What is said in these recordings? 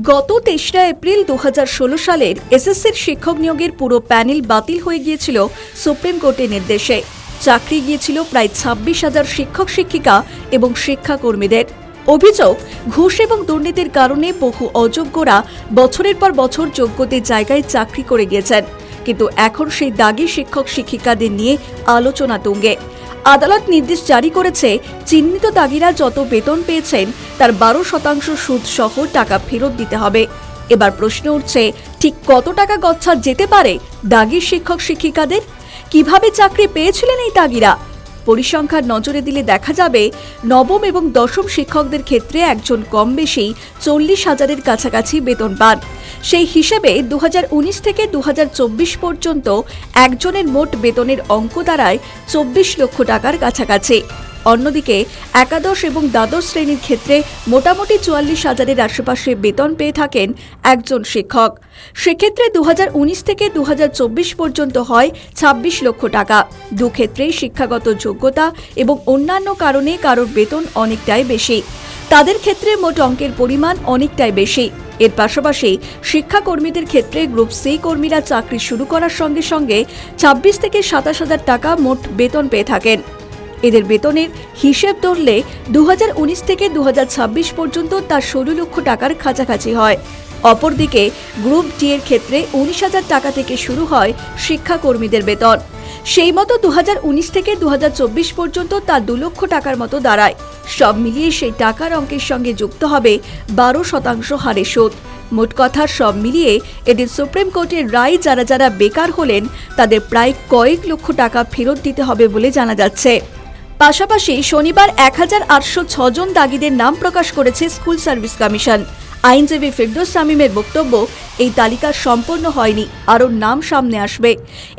গত তেসরা এপ্রিল দু ষোলো সালের এসএসসির শিক্ষক নিয়োগের পুরো প্যানেল বাতিল হয়ে গিয়েছিল সুপ্রিম কোর্টের নির্দেশে। চাকরি গিয়েছিল প্রায় ছাব্বিশ হাজার শিক্ষক, শিক্ষিকা এবং শিক্ষাকর্মীদের। অভিযোগ, ঘুষ এবং দুর্নীতির কারণে বহু অযোগ্যরা বছরের পর বছর যোগ্যদের জায়গায় চাকরি করে গিয়েছেন। কিন্তু এখন সেই দাগি শিক্ষক শিক্ষিকাদের নিয়ে আলোচনা তুঙ্গে। আদালত নির্দেশ জারি করেছে, চিহ্নিত দাগিরা যত বেতন পেয়েছেন, তার বারো শতাংশ সুদ সহ টাকা ফেরত দিতে হবে। এবার প্রশ্ন উঠছে, ঠিক কত টাকা গচ্ছা যেতে পারে দাগি শিক্ষক শিক্ষিকাদের? কীভাবে চাকরি পেয়েছিলেন এই দাগিরা? পরিসংখ্যার নজরে দিলে দেখা যাবে নবম এবং দশম শিক্ষকদের ক্ষেত্রে একজন কম বেশি চল্লিশ হাজারের কাছাকাছি বেতন পান। সেই হিসাবে দু হাজার উনিশ থেকে দু হাজার চব্বিশ পর্যন্ত একজনের মোট বেতনের অঙ্ক দাঁড়ায় চব্বিশ লক্ষ টাকার কাছাকাছি। অন্যদিকে একাদশ এবং দ্বাদশ শ্রেণির ক্ষেত্রে মোটামুটি চুয়াল্লিশ হাজারের আশেপাশে বেতন পেয়ে থাকেন একজন শিক্ষক। সেক্ষেত্রে দু হাজার উনিশ থেকে দু হাজার চব্বিশ পর্যন্ত হয় ছাব্বিশ লক্ষ টাকা। দুক্ষেত্রেই শিক্ষাগত যোগ্যতা এবং অন্যান্য কারণে কারোর বেতন অনেকটাই বেশি। তাদের ক্ষেত্রে মোট অঙ্কের পরিমাণ অনেকটাই বেশি। এর পাশাপাশি শিক্ষাকর্মীদের ক্ষেত্রে গ্রুপ সি কর্মীরা চাকরি শুরু করার সঙ্গে সঙ্গে ছাব্বিশ থেকে সাতাশ হাজার টাকা মোট বেতন পেয়ে থাকেন। এদের বেতনের হিসেব ধরলে দু হাজার উনিশ থেকে দু হাজার ছাব্বিশ পর্যন্ত তার ষোলো লক্ষ টাকার কাছাকাছি হয়। অপরদিকে গ্রুপ ডি এর ক্ষেত্রে উনিশ হাজার টাকা থেকে শুরু হয় শিক্ষাকর্মীদের বেতন। সেই মতো দু হাজার উনিশ থেকে দু হাজার চব্বিশ পর্যন্ত তা দু লক্ষ টাকার মতো দাঁড়ায়। সব মিলিয়ে সেই টাকার অঙ্কের সঙ্গে যুক্ত হবে বারো শতাংশ হারে সুদ। মোট কথা, সব মিলিয়ে এদের সুপ্রিম কোর্টের রায় যারা যারা বেকার হলেন, তাদের প্রায় কয়েক লক্ষ টাকা ফেরত দিতে হবে বলে জানা যাচ্ছে। পাশাপাশি শনিবার এক হাজার আটশো ছজন দাগিদের নাম প্রকাশ করেছে স্কুল সার্ভিস কমিশন। আইনজীবী ফিরদোস শামীমের বক্তব্য, এই তালিকা সম্পন্ন হয়নি, আরও নাম সামনে আসবে।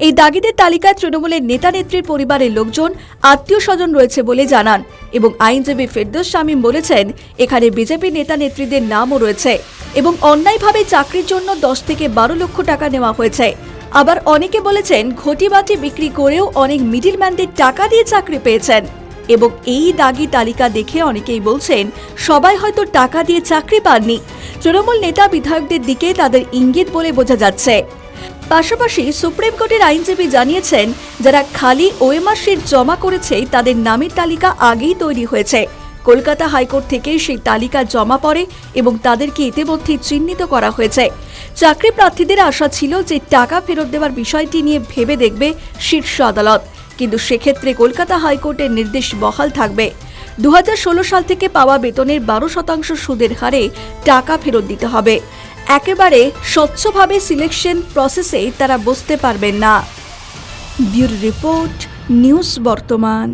এই দাগিদের তালিকায় তৃণমূলের নেতা নেত্রীর পরিবারের লোকজন, আত্মীয় স্বজন রয়েছে বলে জানান এবং আইনজীবী ফিরদোস শামীম বলেছেন, এখানে বিজেপি নেতা নেত্রীদের নামও রয়েছে এবং অন্যায়ভাবে চাকরির জন্য দশ থেকে বারো লক্ষ টাকা নেওয়া হয়েছে। আবার অনেকে বলেছেন ঘটিবাটি বিক্রি করেও অনেক মিডিলম্যানদের টাকা দিয়ে চাকরি পেয়েছেন। এবং এই দাগি তালিকা দেখে অনেকেই বলছেন, সবাই হয়তো টাকা দিয়ে চাকরি পাননি। তৃণমূল নেতা বিধায়কদের দিকে তাদের ইঙ্গিত বলে বোঝা যাচ্ছে। পাশাপাশি সুপ্রিম কোর্টের আইনজীবী জানিয়েছেন, যারা খালি ওএমআর শিট জমা করেছে, তাদের নামের তালিকা আগেই তৈরি হয়েছে। কলকাতা হাইকোর্ট থেকে সেই তালিকা জমা পড়ে এবং তাদেরকে ইতিমধ্যে চিহ্নিত করা হয়েছে। চাকরি প্রার্থীদের আশা ছিল যে টাকা ফেরত দেওয়ার বিষয়টি নিয়ে ভেবে দেখবে শীর্ষ আদালত। কিন্তু সেক্ষেত্রে কলকাতা হাইকোর্টের নির্দেশ বহাল থাকবে। দু হাজার ষোলো সাল থেকে পাওয়া বেতনের বারো শতাংশ সুদের হারে টাকা ফেরত দিতে হবে। একেবারে স্বচ্ছভাবে সিলেকশন প্রসেসে তারা বসতে পারবেন না। ব্যুরো রিপোর্ট, নিউজ বর্তমান।